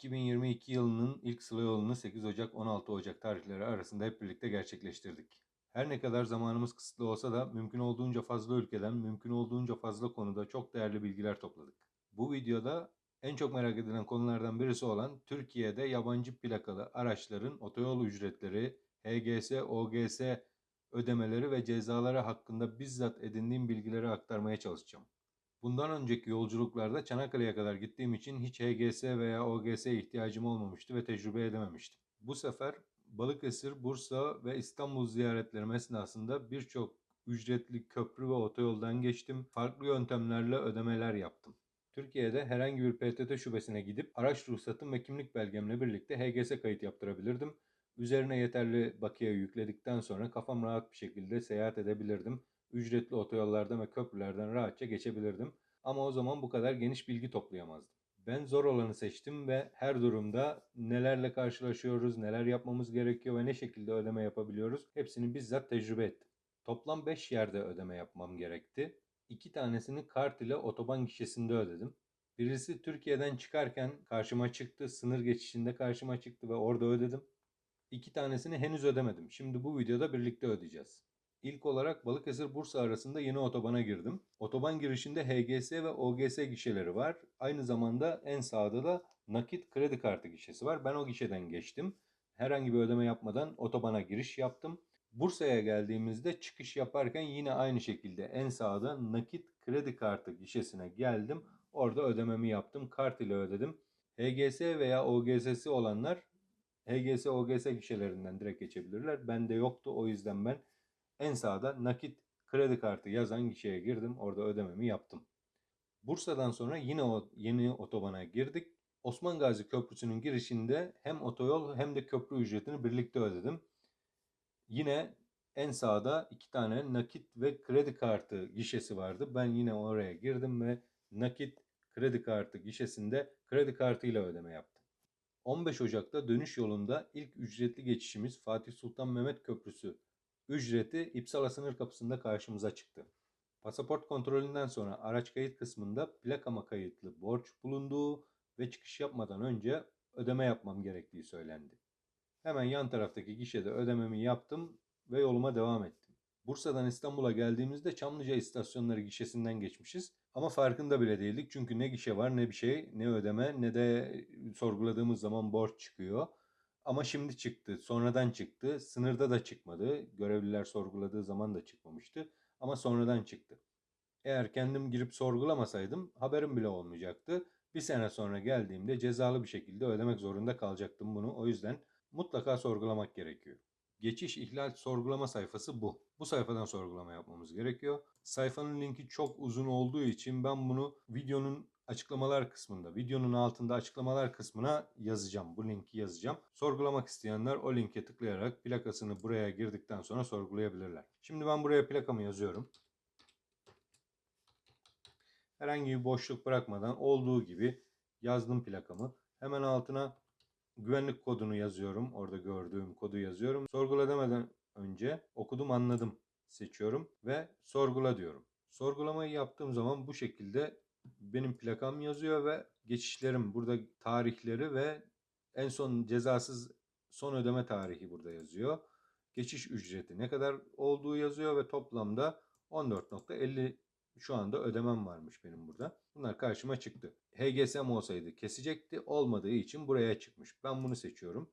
2022 yılının ilk sıla yolunu 8 Ocak 16 Ocak tarihleri arasında hep birlikte gerçekleştirdik. Her ne kadar zamanımız kısıtlı olsa da mümkün olduğunca fazla ülkeden, mümkün olduğunca fazla konuda çok değerli bilgiler topladık. Bu videoda en çok merak edilen konulardan birisi olan Türkiye'de yabancı plakalı araçların otoyol ücretleri, HGS, OGS ödemeleri ve cezaları hakkında bizzat edindiğim bilgileri aktarmaya çalışacağım. Bundan önceki yolculuklarda Çanakkale'ye kadar gittiğim için hiç HGS veya OGS ihtiyacım olmamıştı ve tecrübe edememiştim. Bu sefer Balıkesir, Bursa ve İstanbul ziyaretlerim esnasında birçok ücretli köprü ve otoyoldan geçtim. Farklı yöntemlerle ödemeler yaptım. Türkiye'de herhangi bir PTT şubesine gidip araç ruhsatım ve kimlik belgemle birlikte HGS kayıt yaptırabilirdim. Üzerine yeterli bakiye yükledikten sonra kafam rahat bir şekilde seyahat edebilirdim. Ücretli otoyollardan ve köprülerden rahatça geçebilirdim. Ama o zaman bu kadar geniş bilgi toplayamazdım. Ben zor olanı seçtim ve her durumda nelerle karşılaşıyoruz, neler yapmamız gerekiyor ve ne şekilde ödeme yapabiliyoruz hepsini bizzat tecrübe ettim. Toplam 5 yerde ödeme yapmam gerekti. 2 tanesini kart ile otoban gişesinde ödedim. Birisi Türkiye'den çıkarken karşıma çıktı, sınır geçişinde karşıma çıktı ve orada ödedim. İki tanesini henüz ödemedim. Şimdi bu videoda birlikte ödeyeceğiz. İlk olarak Balıkesir-Bursa arasında yeni otobana girdim. Otoban girişinde HGS ve OGS gişeleri var. Aynı zamanda en sağda da nakit kredi kartı gişesi var. Ben o gişeden geçtim. Herhangi bir ödeme yapmadan otobana giriş yaptım. Bursa'ya geldiğimizde çıkış yaparken yine aynı şekilde en sağda nakit kredi kartı gişesine geldim. Orada ödememi yaptım. Kart ile ödedim. HGS veya OGS'si olanlar HGS, OGS gişelerinden direkt geçebilirler. Bende yoktu. O yüzden ben en sağda nakit kredi kartı yazan gişeye girdim. Orada ödememi yaptım. Bursa'dan sonra yine o yeni otobana girdik. Osman Gazi Köprüsü'nün girişinde hem otoyol hem de köprü ücretini birlikte ödedim. Yine en sağda iki tane nakit ve kredi kartı gişesi vardı. Ben yine oraya girdim ve nakit kredi kartı gişesinde kredi kartıyla ödeme yaptım. 15 Ocak'ta dönüş yolunda ilk ücretli geçişimiz Fatih Sultan Mehmet Köprüsü ücreti İpsala sınır kapısında karşımıza çıktı. Pasaport kontrolünden sonra araç kayıt kısmında plakama kayıtlı borç bulunduğu ve çıkış yapmadan önce ödeme yapmam gerektiği söylendi. Hemen yan taraftaki gişede ödememi yaptım ve yoluma devam ettim. Bursa'dan İstanbul'a geldiğimizde Çamlıca istasyonları gişesinden geçmişiz. Ama farkında bile değildik çünkü ne gişe var ne bir şey ne ödeme ne de sorguladığımız zaman borç çıkıyor. Ama şimdi çıktı, sonradan çıktı. Sınırda da çıkmadı. Görevliler sorguladığı zaman da çıkmamıştı. Ama sonradan çıktı. Eğer kendim girip sorgulamasaydım haberim bile olmayacaktı. Bir sene sonra geldiğimde cezalı bir şekilde ödemek zorunda kalacaktım bunu. O yüzden mutlaka sorgulamak gerekiyor. Geçiş ihlal sorgulama sayfası bu. Bu sayfadan sorgulama yapmamız gerekiyor. Sayfanın linki çok uzun olduğu için ben bunu videonun açıklamalar kısmında, videonun altında açıklamalar kısmına yazacağım. Bu linki yazacağım. Sorgulamak isteyenler o linke tıklayarak plakasını buraya girdikten sonra sorgulayabilirler. Şimdi ben buraya plakamı yazıyorum. Herhangi bir boşluk bırakmadan olduğu gibi yazdım plakamı. Hemen altına güvenlik kodunu yazıyorum. Orada gördüğüm kodu yazıyorum. Sorgula demeden önce okudum anladım seçiyorum ve sorgula diyorum. Sorgulamayı yaptığım zaman bu şekilde benim plakam yazıyor ve geçişlerim burada tarihleri ve en son cezasız son ödeme tarihi burada yazıyor. Geçiş ücreti ne kadar olduğu yazıyor ve toplamda 14.50 şu anda ödemem varmış benim burada. Bunlar karşıma çıktı. HGS'm olsaydı kesecekti. Olmadığı için buraya çıkmış. Ben bunu seçiyorum.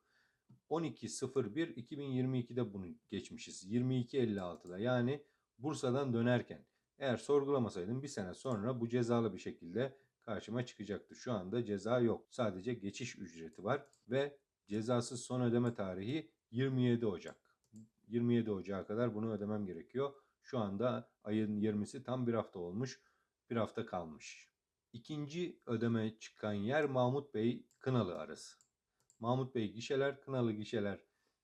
12.01.2022'de bunu geçmişiz. 22.56'da yani Bursa'dan dönerken. Eğer sorgulamasaydım bir sene sonra bu cezalı bir şekilde karşıma çıkacaktı. Şu anda ceza yok. Sadece geçiş ücreti var ve cezasız son ödeme tarihi 27 Ocak. 27 Ocak'a kadar bunu ödemem gerekiyor. Şu anda ayın 20'si tam bir hafta olmuş. Bir hafta kalmış. İkinci ödeme çıkan yer Mahmut Bey Kınalı arası. Mahmut Bey gişeler, Kınalı gişeler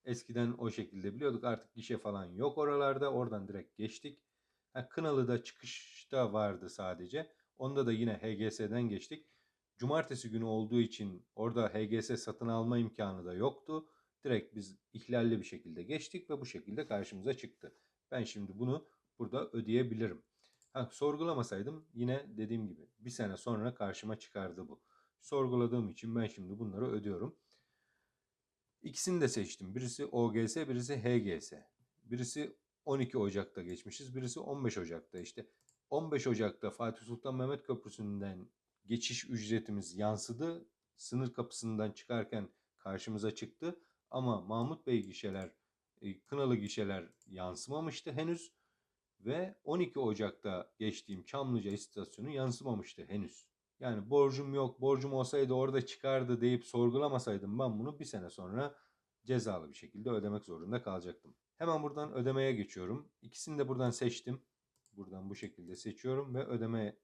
eskiden o şekilde biliyorduk. Artık gişe falan yok oralarda. Oradan direkt geçtik. Ha, Kınalı'da çıkışta vardı sadece. Onda da yine HGS'den geçtik. Cumartesi günü olduğu için orada HGS satın alma imkanı da yoktu. Direkt biz ihlalli bir şekilde geçtik ve bu şekilde karşımıza çıktı. Ben şimdi bunu burada ödeyebilirim. Ha, sorgulamasaydım yine dediğim gibi bir sene sonra karşıma çıkardı bu. Sorguladığım için ben şimdi bunları ödüyorum. İkisini de seçtim. Birisi OGS, birisi HGS. Birisi 12 Ocak'ta geçmişiz, birisi 15 Ocak'ta. İşte 15 Ocak'ta Fatih Sultan Mehmet Köprüsü'nden geçiş ücretimiz yansıdı. Sınır kapısından çıkarken karşımıza çıktı. Ama Mahmut Bey gişeler, e, Kınalı gişeler yansımamıştı henüz. Ve 12 Ocak'ta geçtiğim Çamlıca istasyonu yansımamıştı henüz. Yani borcum yok, borcum olsaydı orada çıkardı deyip sorgulamasaydım ben bunu bir sene sonra cezalı bir şekilde ödemek zorunda kalacaktım. Hemen buradan ödemeye geçiyorum. İkisini de buradan seçtim. Buradan bu şekilde seçiyorum ve ödemeye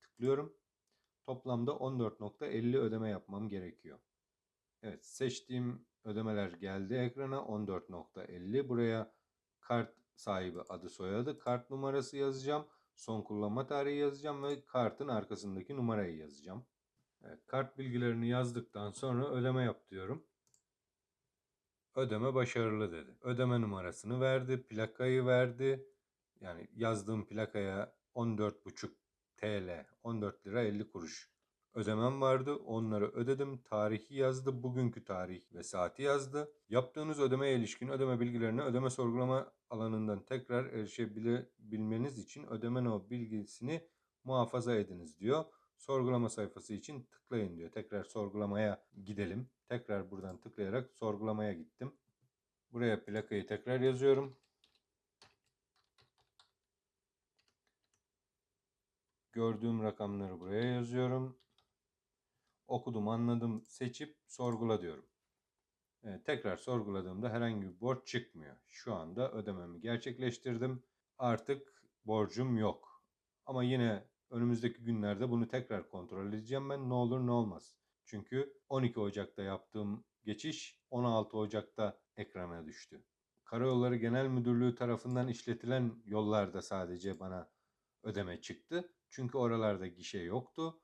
tıklıyorum. Toplamda 14.50 ödeme yapmam gerekiyor. Evet seçtiğim ödemeler geldi ekrana 14.50. Buraya kart sahibi adı soyadı, kart numarası yazacağım. Son kullanma tarihi yazacağım ve kartın arkasındaki numarayı yazacağım. Evet, kart bilgilerini yazdıktan sonra ödeme yap diyorum. Ödeme başarılı dedi. Ödeme numarasını verdi, plakayı verdi. Yani yazdığım plakaya 14,5 TL, 14 lira 50 kuruş ödemem vardı. Onları ödedim. Tarihi yazdı. Bugünkü tarih ve saati yazdı. Yaptığınız ödemeye ilişkin ödeme bilgilerine ödeme sorgulama alanından tekrar erişebilmeniz için ödeme no bilgisini muhafaza ediniz diyor. Sorgulama sayfası için tıklayın diyor. Tekrar sorgulamaya gidelim. Tekrar buradan tıklayarak sorgulamaya gittim. Buraya plakayı tekrar yazıyorum. Gördüğüm rakamları buraya yazıyorum. Okudum, anladım, seçip sorgula diyorum. Evet, tekrar sorguladığımda herhangi bir borç çıkmıyor. Şu anda ödememi gerçekleştirdim. Artık borcum yok. Ama yine önümüzdeki günlerde bunu tekrar kontrol edeceğim ben ne olur ne olmaz. Çünkü 12 Ocak'ta yaptığım geçiş 16 Ocak'ta ekrana düştü. Karayolları Genel Müdürlüğü tarafından işletilen yollarda sadece bana ödeme çıktı. Çünkü oralarda gişe yoktu.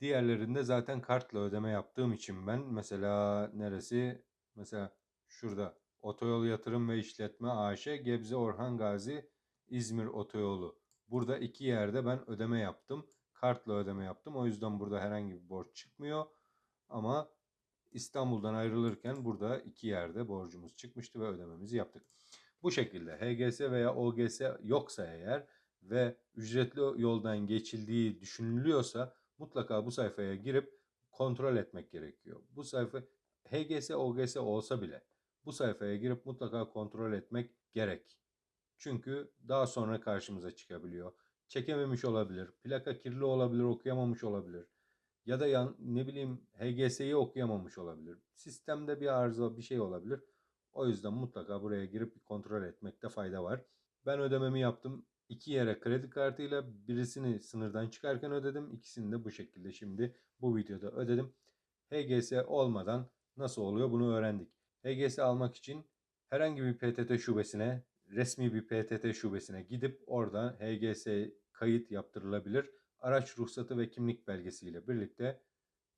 Diğerlerinde zaten kartla ödeme yaptığım için ben mesela neresi? Mesela şurada Otoyol Yatırım ve İşletme AŞ Gebze Orhan Gazi İzmir Otoyolu. Burada iki yerde ben ödeme yaptım. Kartla ödeme yaptım. O yüzden burada herhangi bir borç çıkmıyor. Ama İstanbul'dan ayrılırken burada iki yerde borcumuz çıkmıştı ve ödememizi yaptık. Bu şekilde HGS veya OGS yoksa eğer ve ücretli yoldan geçildiği düşünülüyorsa mutlaka bu sayfaya girip kontrol etmek gerekiyor. Bu sayfa HGS, OGS olsa bile bu sayfaya girip mutlaka kontrol etmek gerek. Çünkü daha sonra karşımıza çıkabiliyor. Çekememiş olabilir, plaka kirli olabilir, okuyamamış olabilir. Ya da yan, ne bileyim HGS'yi okuyamamış olabilir. Sistemde bir arıza bir şey olabilir. O yüzden mutlaka buraya girip bir kontrol etmekte fayda var. Ben ödememi yaptım iki yere kredi kartıyla birisini sınırdan çıkarken ödedim. İkisini de bu şekilde şimdi bu videoda ödedim. HGS olmadan nasıl oluyor bunu öğrendik. HGS almak için herhangi bir PTT şubesine, resmi bir PTT şubesine gidip orada HGS kayıt yaptırılabilir. Araç ruhsatı ve kimlik belgesiyle birlikte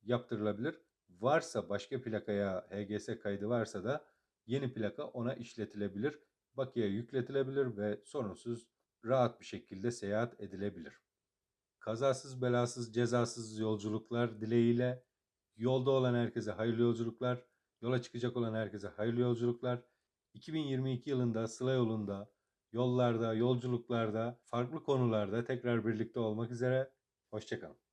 yaptırılabilir. Varsa başka plakaya HGS kaydı varsa da yeni plaka ona işletilebilir. Bakiye yükletilebilir ve sorunsuz rahat bir şekilde seyahat edilebilir. Kazasız belasız cezasız yolculuklar dileğiyle yolda olan herkese hayırlı yolculuklar, yola çıkacak olan herkese hayırlı yolculuklar. 2022 yılında Sıla yolunda, yollarda, yolculuklarda, farklı konularda tekrar birlikte olmak üzere. Hoşçakalın.